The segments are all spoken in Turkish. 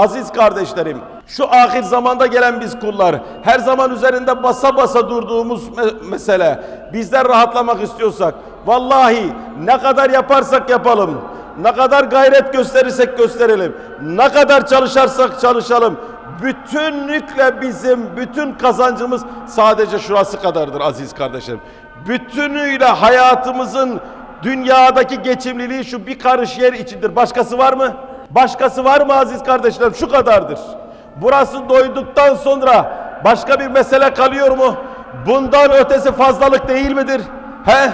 Aziz kardeşlerim, şu ahir zamanda gelen biz kullar, her zaman üzerinde basa basa durduğumuz me- mesele, bizler rahatlamak istiyorsak, vallahi ne kadar yaparsak yapalım, ne kadar gayret gösterirsek gösterelim, ne kadar çalışarsak çalışalım, bütünlükle bizim bütün kazancımız sadece şurası kadardır aziz kardeşlerim. Bütünüyle hayatımızın dünyadaki geçimliliği şu bir karış yer içindir. Başkası var mı? Başkası var mı aziz kardeşlerim? Şu kadardır. Burası doyduktan sonra başka bir mesele kalıyor mu? Bundan ötesi fazlalık değil midir? He?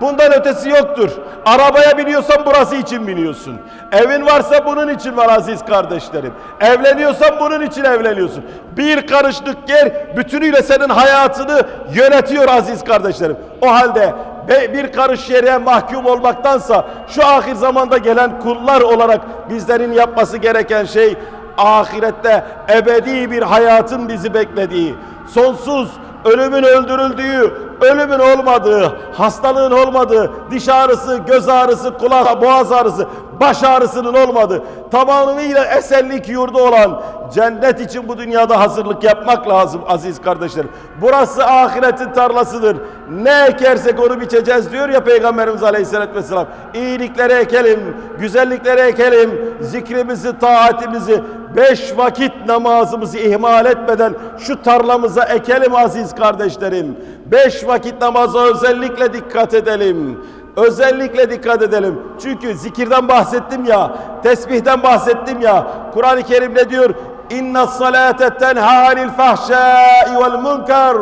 Bundan ötesi yoktur. Arabaya biniyorsan burası için biniyorsun. Evin varsa bunun için var aziz kardeşlerim. Evleniyorsan bunun için evleniyorsun. Bir karışlık yer bütünüyle senin hayatını yönetiyor aziz kardeşlerim. O halde bir karış yere mahkum olmaktansa şu ahir zamanda gelen kullar olarak bizlerin yapması gereken şey ahirette ebedi bir hayatın bizi beklediği, sonsuz ölümün öldürüldüğü, ölümün olmadığı, hastalığın olmadığı, diş ağrısı, göz ağrısı, kulak, boğaz ağrısı, baş ağrısının olmadığı, tamamıyla esenlik yurdu olan cennet için bu dünyada hazırlık yapmak lazım aziz kardeşlerim. Burası ahiretin tarlasıdır. Ne ekersek onu biçeceğiz diyor ya Peygamberimiz Aleyhisselatü Vesselam. İyilikleri ekelim, güzellikleri ekelim, zikrimizi, taatimizi, beş vakit namazımızı ihmal etmeden şu tarlamıza ekelim aziz kardeşlerim. Beş vakit namaza özellikle dikkat edelim. Özellikle dikkat edelim. Çünkü zikirden bahsettim ya, tesbihten bahsettim ya. Kur'an-ı Kerim ne diyor? İnne salate tenha anil fahşai vel munkar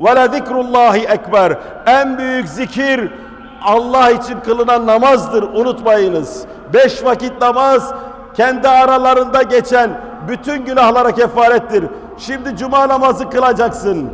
ve le zikrullahi ekber. En büyük zikir Allah için kılınan namazdır unutmayınız. Beş vakit namaz kendi aralarında geçen bütün günahlara kefarettir. Şimdi cuma namazı kılacaksın.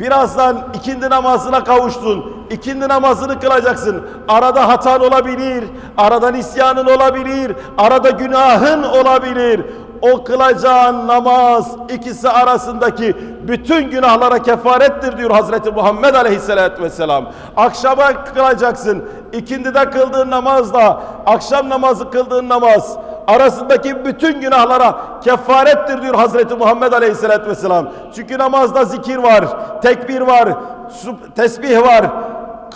Birazdan ikindi namazına kavuştun. İkindi namazını kılacaksın. Arada hatan olabilir. Arada isyanın olabilir. Arada günahın olabilir. O kılacağın namaz ikisi arasındaki bütün günahlara kefarettir diyor Hazreti Muhammed Aleyhisselatü Vesselam. Akşama kılacaksın. İkindide kıldığın namazla akşam namazı kıldığın namaz arasındaki bütün günahlara kefarettir diyor Hazreti Muhammed Aleyhisselatü Vesselam. Çünkü namazda zikir var, tekbir var, tesbih var,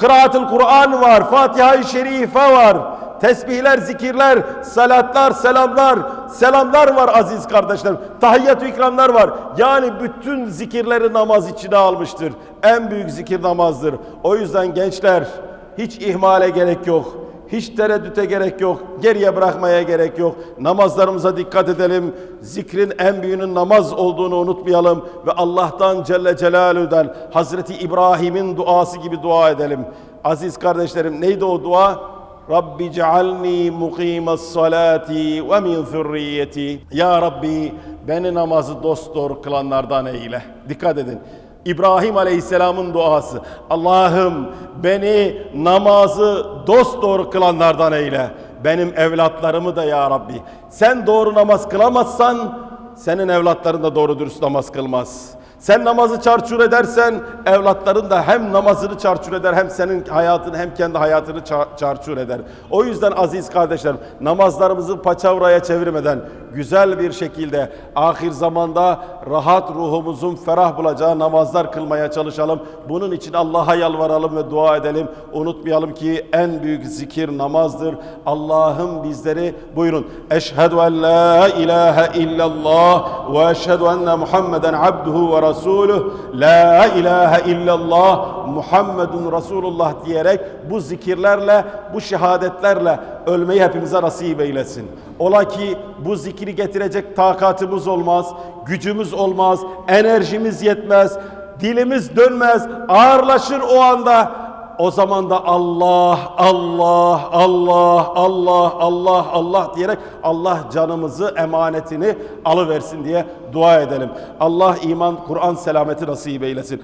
kıraatül Kur'an var, Fatiha-i Şerife var. Tesbihler, zikirler, salatlar, selamlar, selamlar var aziz kardeşlerim. Tahiyyatü ikramlar var. Yani bütün zikirleri namaz içine almıştır. En büyük zikir namazdır. O yüzden gençler hiç ihmale gerek yok. Hiç tereddüte gerek yok. Geriye bırakmaya gerek yok. Namazlarımıza dikkat edelim. Zikrin en büyüğünün namaz olduğunu unutmayalım. Ve Allah'tan Celle Celaluhu'dan Hazreti İbrahim'in duası gibi dua edelim. Aziz kardeşlerim neydi o dua? Rabbi cealni mukimes salati ve min zürriyeti. Ya Rabbi beni namazı dosdoğru kılanlardan eyle. Dikkat edin. İbrahim Aleyhisselam'ın duası. Allah'ım beni namazı dosdoğru kılanlardan eyle. Benim evlatlarımı da ya Rabbi. Sen doğru namaz kılamazsan senin evlatların da doğru dürüst namaz kılmaz. Sen namazı çarçur edersen evlatların da hem namazını çarçur eder hem senin hayatını hem kendi hayatını ça- çarçur eder. O yüzden aziz kardeşlerim namazlarımızı paçavraya çevirmeden güzel bir şekilde ahir zamanda rahat ruhumuzun ferah bulacağı namazlar kılmaya çalışalım. Bunun için Allah'a yalvaralım ve dua edelim. Unutmayalım ki en büyük zikir namazdır. Allah'ım bizleri buyurun. Eşhedü en la ilahe illallah ve eşhedü enne Muhammeden abduhu ve rasuluh. La ilahe illallah Muhammedun Resulullah diyerek bu zikirlerle, bu şehadetlerle ölmeyi hepimize nasip eylesin. Ola ki bu zikri getirecek takatımız olmaz, gücümüz olmaz, enerjimiz yetmez, dilimiz dönmez, ağırlaşır o anda. O zaman da Allah, Allah, Allah, Allah, Allah, Allah diyerek Allah canımızı, emanetini alıversin diye dua edelim. Allah iman, Kur'an selameti nasip eylesin.